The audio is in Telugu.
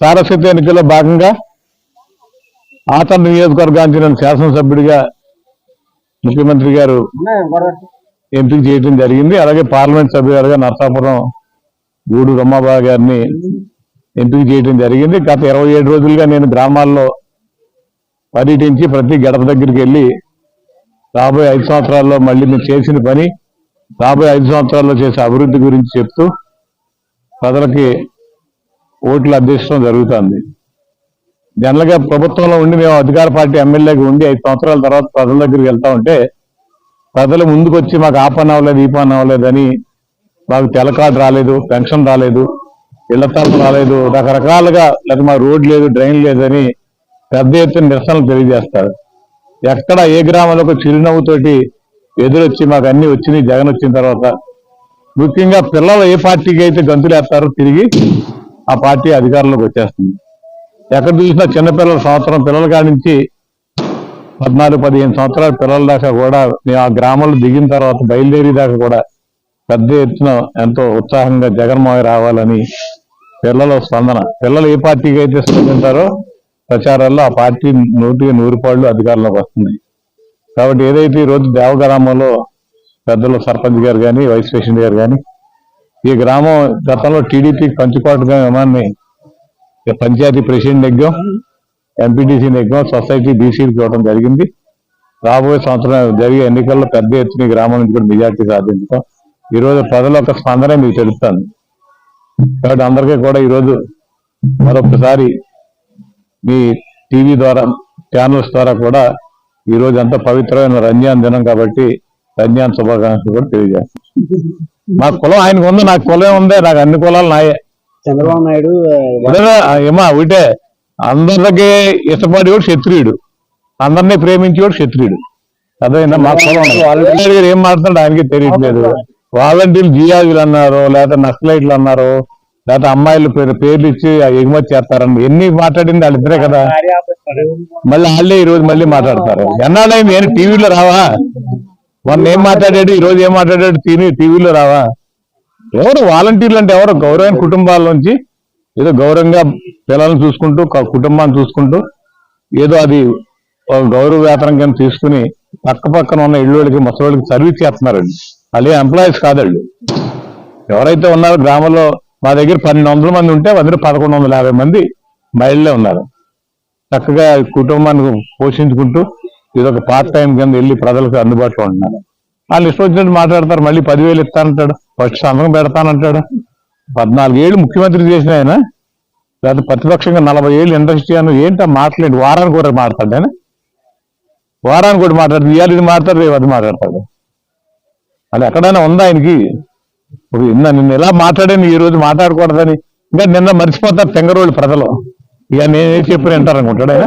సారస్వతి ఎన్నికల్లో భాగంగా ఆతన నియోజకవర్గానికి నేను శాసనసభ్యుడిగా ముఖ్యమంత్రి గారు ఎంపిక చేయడం జరిగింది. అలాగే పార్లమెంట్ సభ్యులుగా నరసాపురం గూడు రమాబాబు గారిని ఎంపిక చేయడం జరిగింది. గత ఇరవై ఏడు రోజులుగా నేను గ్రామాల్లో పర్యటించి ప్రతి గడప దగ్గరికి వెళ్ళి రాబోయే ఐదు సంవత్సరాల్లో మళ్ళీ నేను చేసిన పని రాబోయే ఐదు సంవత్సరాల్లో చేసే అభివృద్ధి గురించి చెప్తూ ప్రజలకి ఓట్లు అందించడం జరుగుతుంది. జనరల్గా ప్రభుత్వంలో ఉండి మేము అధికార పార్టీ ఎమ్మెల్యేగా ఉండి ఐదు సంవత్సరాల తర్వాత ప్రజల దగ్గరికి వెళ్తా ఉంటే ప్రజలు ముందుకు వచ్చి మాకు ఆ పని అవ్వలేదు ఈ పని అవ్వలేదని మాకు తెల్ల కార్డు రాలేదు పెన్షన్ రాలేదు ఇళ్ళ తరపు రాలేదు రకరకాలుగా లేకపోతే మా రోడ్ లేదు డ్రైన్ లేదని పెద్ద ఎత్తున నిరసనలు తెలియజేస్తారు. ఎక్కడ ఏ గ్రామంలో ఒక చిరునవ్వుతోటి ఎదురొచ్చి మాకు అన్ని వచ్చినాయి జగన్ వచ్చిన తర్వాత. ముఖ్యంగా పిల్లలు ఏ పార్టీకి అయితే గంతులేస్తారో తిరిగి ఆ పార్టీ అధికారంలోకి వచ్చేస్తుంది. ఎక్కడ చూసినా చిన్నపిల్లల సంవత్సరం పిల్లల కాడి నుంచి పద్నాలుగు పదిహేను సంవత్సరాల పిల్లల దాకా కూడా మేము ఆ గ్రామంలో దిగిన తర్వాత బయలుదేరి దాకా కూడా పెద్ద ఎత్తున ఎంతో ఉత్సాహంగా జగన్మోహన్ రావాలని పిల్లల స్పందన. పిల్లలు ఏ పార్టీకి అయితే స్పందించారో ప్రచారాల్లో ఆ పార్టీ నూటికి నూరు పాళ్ళు అధికారంలోకి వస్తుంది. కాబట్టి ఏదైతే ఈ రోజు దేవగ్రామంలో పెద్దలు సర్పంచ్ గారు కానీ వైస్ ప్రెసిడెంట్ గారు కానీ ఈ గ్రామం గతంలో టీడీపీ కంచుకోటగా విమాన్ని పంచాయతీ ప్రెసిడెంట్ ఎగ్గాం ఎంపీటీసీ ఎగ్గాం సొసైటీ బీసీలకు ఇవ్వడం జరిగింది. రాబోయే సంవత్సరం జరిగే ఎన్నికల్లో పెద్ద ఎత్తున ఈ గ్రామం నుంచి కూడా మెజార్టీ సాధించడం. ఈ రోజు ప్రజల యొక్క స్పందన మీకు తెలుస్తాను కాబట్టి అందరికీ కూడా ఈరోజు మరొకసారి మీ టీవీ ద్వారా ఛానల్స్ ద్వారా కూడా ఈ అంత పవిత్రమైన రంజాన్ దినం కాబట్టి రంజాన్ శుభాకాంక్షలు కూడా తెలియజేస్తాను. మా కులం ఆయనకు ఉంది నాకు కులం ఉందే నాకు అన్ని కులాలు నాయే. చంద్రబాబు నాయుడు? ఏమా ఒకటే అందరికి ఇష్టపడేవాడు క్షత్రియుడు. అందరినీ ప్రేమించేవాడు క్షత్రియుడు. అదేనా మా కులం. వాలంటీర్ గారు ఏం మాట్లాడు ఆయనకి తెలియట్లేదు. వాలంటీర్లు జియాజులు అన్నారు లేదా నక్సలైట్లు అన్నారు లేదా అమ్మాయిలు పేరు పేర్లు ఇచ్చి ఎగుమతి చేస్తారని. ఎన్ని మాట్లాడింది వాళ్ళిద్దరే కదా. మళ్ళీ వాళ్ళే ఈ రోజు మళ్ళీ మాట్లాడతారు. ఎన్నాళ్ళైంది? నేను టీవీలో రావా? మొన్న ఏం మాట్లాడాడు? ఈ రోజు ఏం మాట్లాడాడు? తిని టీవీలో రావా? ఎవరు? వాలంటీర్లు అంటే ఎవరు? గౌరవమైన కుటుంబాల నుంచి ఏదో గౌరవంగా పిల్లలను చూసుకుంటూ కుటుంబాన్ని చూసుకుంటూ ఏదో అది గౌరవ వేతనం కింద తీసుకుని పక్క పక్కన ఉన్న ఇళ్ళకి ముసలోళ్ళకి సర్వీస్ చేస్తున్నారండి. వాళ్ళు ఎంప్లాయీస్ కాదండి. ఎవరైతే ఉన్నారో గ్రామంలో మా దగ్గర పన్నెండు వందల మంది ఉంటే అందులో పదకొండు వందల యాభై మంది మహిళలే ఉన్నారు. చక్కగా కుటుంబాన్ని పోషించుకుంటూ ఇది ఒక పార్ట్ టైం కింద వెళ్ళి ప్రజలకు అందుబాటులో ఉంటున్నారు. వాళ్ళు ఇష్టం వచ్చినట్టు మాట్లాడతారు మళ్ళీ పదివేలు ఇస్తానంటాడు ఫస్ట్ సంతకం పెడతానంటాడు. పద్నాలుగు ఏళ్ళు ముఖ్యమంత్రి చేసిన ఆయన లేకపోతే ప్రతిపక్షంగా నలభై ఏళ్ళు ఇండస్ట్రీ అని ఏంటో మాట్లాడి వారానికి కూడా మాట్లాడు ఆయన. వారానికి కూడా మాట్లాడు ఇవాళ ఇది మాట్లాడు రేపు అది మాట్లాడతాడు. అది ఎక్కడైనా ఉందా ఆయనకి? నిన్న నిన్న ఎలా మాట్లాడాను ఈ రోజు మాట్లాడకూడదని. ఇంకా నిన్న మర్చిపోతారు తెంగరోళ్ళు ప్రజలు. ఇక నేనే చెప్పి వింటారు అనుకుంటాడు ఆయన.